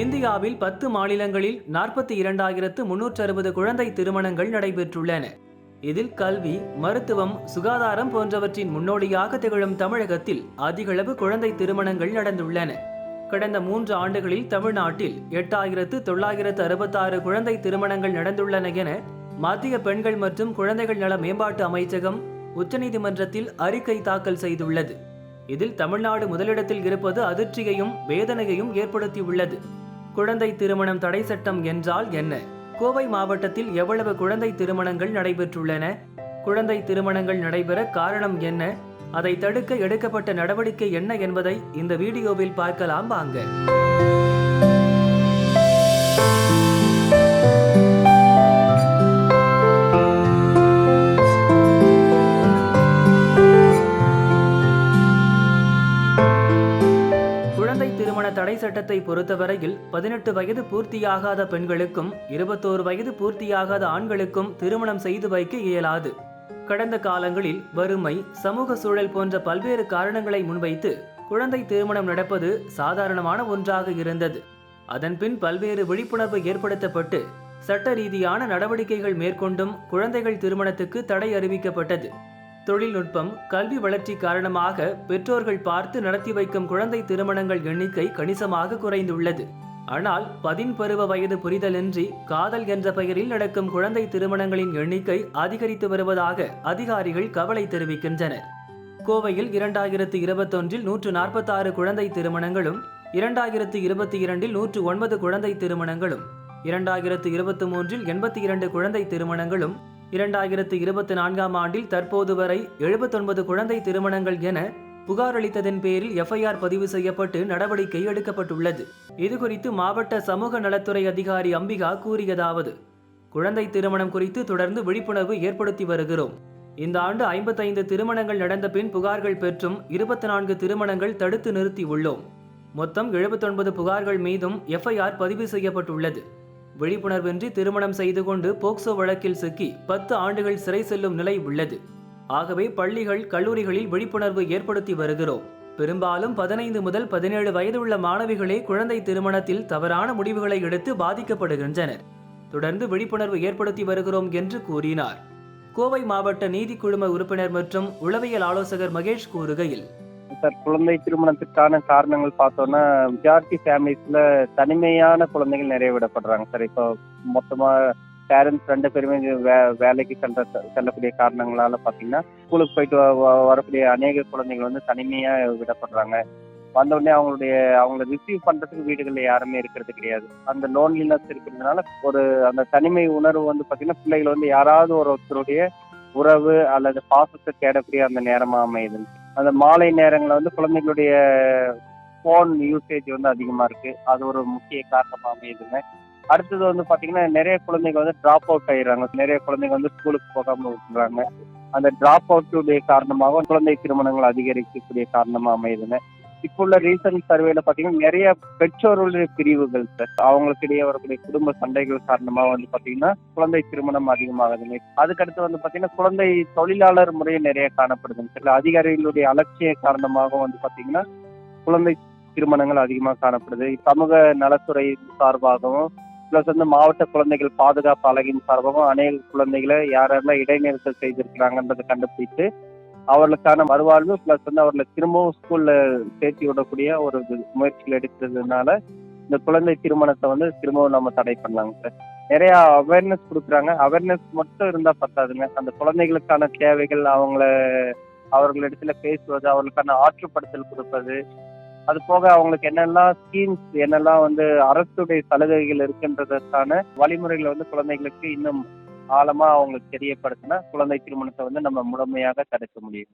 இந்தியாவில் பத்து மாநிலங்களில் நாற்பத்தி இரண்டாயிரத்து முன்னூற்று அறுபது குழந்தை திருமணங்கள் நடைபெற்றுள்ளன. இதில் கல்வி மருத்துவம் சுகாதாரம் போன்றவற்றின் முன்னோடியாக திகழும் தமிழகத்தில் அதிகளவு குழந்தை திருமணங்கள் நடந்துள்ளன. கடந்த மூன்று ஆண்டுகளில் தமிழ்நாட்டில் எட்டாயிரத்து தொள்ளாயிரத்து அறுபத்தாறு குழந்தை திருமணங்கள் நடந்துள்ளன என மத்திய பெண்கள் மற்றும் குழந்தைகள் நல மேம்பாட்டு அமைச்சகம் உச்சநீதிமன்றத்தில் அறிக்கை தாக்கல் செய்துள்ளது. இதில் தமிழ்நாடு முதலிடத்தில் இருப்பது அதிர்ச்சியையும் வேதனையையும் ஏற்படுத்தியுள்ளது. குழந்தை திருமணம் தடை சட்டம் என்றால் என்ன? கோவை மாவட்டத்தில் எவ்வளவு குழந்தை திருமணங்கள் நடைபெற்றுள்ளன? குழந்தை திருமணங்கள் நடைபெற காரணம் என்ன? அதை தடுக்க எடுக்கப்பட்ட நடவடிக்கை என்ன என்பதை இந்த வீடியோவில் பார்க்கலாம் வாங்க. திருமண தடை சட்டத்தை பொறுத்தவரையில் பதினெட்டு வயது பூர்த்தியாகாத பெண்களுக்கும் இருபத்தோரு வயது பூர்த்தியாகாத ஆண்களுக்கும் திருமணம் செய்து வைக்க இயலாது. கடந்த காலங்களில் வறுமை சமூக சூழல் போன்ற பல்வேறு காரணங்களை முன்வைத்து குழந்தை திருமணம் நடப்பது சாதாரணமான ஒன்றாக இருந்தது. அதன்பின் பல்வேறு விழிப்புணர்வு ஏற்படுத்தப்பட்டு சட்ட ரீதியான நடவடிக்கைகள் மேற்கொண்டும் குழந்தைகள் திருமணத்துக்கு தடை அறிவிக்கப்பட்டது. தொழில்நுட்பம் கல்வி வளர்ச்சி காரணமாக பெற்றோர்கள் பார்த்து நடத்தி வைக்கும் குழந்தை திருமணங்கள் எண்ணிக்கை கணிசமாக குறைந்துள்ளது. ஆனால் பதின்பருவ வயது புரிதலின்றி காதல் என்ற பெயரில் நடக்கும் குழந்தை திருமணங்களின் எண்ணிக்கை அதிகரித்து வருவதாக அதிகாரிகள் கவலை தெரிவிக்கின்றனர். கோவையில் இரண்டாயிரத்து இருபத்தொன்றில் நூற்று நாற்பத்தாறு குழந்தை திருமணங்களும் இரண்டாயிரத்து இருபத்தி இரண்டில் நூற்று ஒன்பது குழந்தை திருமணங்களும் இரண்டாயிரத்து இருபத்தி மூன்றில் எண்பத்தி இரண்டு குழந்தை திருமணங்களும் இரண்டாயிரத்து இருபத்தி நான்காம் ஆண்டில் தற்போது வரை எழுபத்தொன்பது குழந்தை திருமணங்கள் என புகார் அளித்ததன் பேரில் எஃப்ஐஆர் பதிவு செய்யப்பட்டு நடவடிக்கை எடுக்கப்பட்டுள்ளது. இதுகுறித்து மாவட்ட சமூக நலத்துறை அதிகாரி அம்பிகா கூறியதாவது குழந்தை திருமணம் குறித்து தொடர்ந்து விழிப்புணர்வு ஏற்படுத்தி வருகிறோம். இந்த ஆண்டு ஐம்பத்தைந்து திருமணங்கள் நடந்த பின் புகார்கள் பெற்றும் இருபத்தி நான்கு திருமணங்கள் தடுத்து நிறுத்தி உள்ளோம். மொத்தம் எழுபத்தொன்பது புகார்கள் மீதும் எஃப்ஐஆர் பதிவு செய்யப்பட்டுள்ளது. விழிப்புணர்வின்றி திருமணம் செய்து கொண்டு போக்சோ வழக்கில் சிக்கி பத்து ஆண்டுகள் சிறை செல்லும் நிலை உள்ளது. ஆகவே பள்ளிகள் கல்லூரிகளில் விழிப்புணர்வு ஏற்படுத்தி வருகிறோம். பெரும்பாலும் பதினைந்து முதல் பதினேழு வயதுள்ள மாணவிகளே குழந்தை திருமணத்தில் தவறான முடிவுகளை எடுத்து பாதிக்கப்படுகின்றனர். தொடர்ந்து விழிப்புணர்வு ஏற்படுத்தி வருகிறோம் என்று கூறினார். கோவை மாவட்ட நீதிக்குழும உறுப்பினர் மற்றும் உளவியல் ஆலோசகர் மகேஷ் கூறுகையில் சார் குழந்தை திருமணத்துக்கான காரணங்கள் பார்த்தோம்னா மெஜாரிட்டி ஃபேமிலிஸ்ல தனிமையான குழந்தைகள் நிறைய விடப்படுறாங்க சார். இப்போ மொத்தமா பேரண்ட்ஸ் ரெண்டு பேருமே வே வேலைக்கு செல்ற செல்லக்கூடிய காரணங்களால பார்த்தீங்கன்னா ஸ்கூலுக்கு போயிட்டு வரக்கூடிய அநேக குழந்தைகள் வந்து தனிமையா விடப்படுறாங்க. வந்த உடனே அவங்களுடைய அவங்கள ரிசீவ் பண்றதுக்கு வீடுகளில் யாருமே இருக்கிறது கிடையாது. அந்த லோன்லினஸ் இருக்கிறதுனால ஒரு அந்த தனிமை உணர்வு வந்து பார்த்தீங்கன்னா பிள்ளைகள் வந்து யாராவது ஒரு ஒருத்தருடைய உறவு அல்லது பாசத்தை தேடக்கூடிய அந்த நேரமா அமையுது அந்த மாலை நேரங்களில் வந்து குழந்தைகளுடைய ஃபோன் யூசேஜ் வந்து அதிகமாக இருக்கு. அது ஒரு முக்கிய காரணமாக அமையுதுங்க. அடுத்தது வந்து பார்த்தீங்கன்னா நிறைய குழந்தைங்க வந்து ட்ராப் அவுட் ஆயிடுறாங்க. நிறைய குழந்தைங்க வந்து ஸ்கூலுக்கு போகாமல் விட்டுறாங்க. அந்த ட்ராப் அவுட்டுடைய காரணமாக குழந்தை திருமணங்கள் அதிகரிக்கக்கூடிய காரணமாக அமையுதுங்க. இப்போ உள்ள ரீசன்ட் சர்வேல பாத்தீங்கன்னா நிறைய பெற்றோர்களுடைய பிரிவுகள் சார். அவங்களுக்கு இடையே வரக்கூடிய குடும்ப சண்டைகள் காரணமாக வந்து பாத்தீங்கன்னா குழந்தை திருமணம் அதிகமாகுதுங்க. அதுக்கடுத்து வந்து பாத்தீங்கன்னா குழந்தை தொழிலாளர் முறை நிறைய காணப்படுதுங்க சார். அதிகாரிகளுடைய அலட்சிய காரணமாக வந்து பாத்தீங்கன்னா குழந்தை திருமணங்கள் அதிகமாக காணப்படுது. சமூக நலத்துறை சார்பாகவும் ப்ளஸ் வந்து மாவட்ட குழந்தைகள் பாதுகாப்பு அழகின் சார்பாகவும் அநேக குழந்தைகளை யாரெல்லாம் இடைநிறுத்தம் செய்திருக்கிறாங்கன்றதை கண்டுபிடித்து அவர்களுக்கான மறுவாழ்வு ப்ளஸ் வந்து அவர்களை திரும்பவும் ஸ்கூல்ல சேர்த்தி விடக்கூடிய ஒரு முயற்சிகள் எடுக்கிறதுனால இந்த குழந்தை திருமணத்தை வந்து திரும்பவும் நம்ம தடை பண்ணலாங்க சார் நிறைய அவேர்னஸ் கொடுக்குறாங்க. அவேர்னஸ் மட்டும் இருந்தா பத்தாதுங்க. அந்த குழந்தைகளுக்கான தேவைகள் அவங்கள அவர்களிடத்துல பேசுவது அவர்களுக்கான ஆற்றுப்படுத்தல் கொடுப்பது. அது போக அவங்களுக்கு என்னெல்லாம் ஸ்கீம்ஸ் என்னெல்லாம் வந்து அரசுடைய சலுகைகள் இருக்குன்றதற்கான வழிமுறைகளை வந்து குழந்தைகளுக்கு இன்னும் ஆழமா அவங்களுக்கு தெரியப்படுத்தினா குழந்தை திருமணத்தை வந்து நம்ம முழுமையாக தடுக்க முடியும்.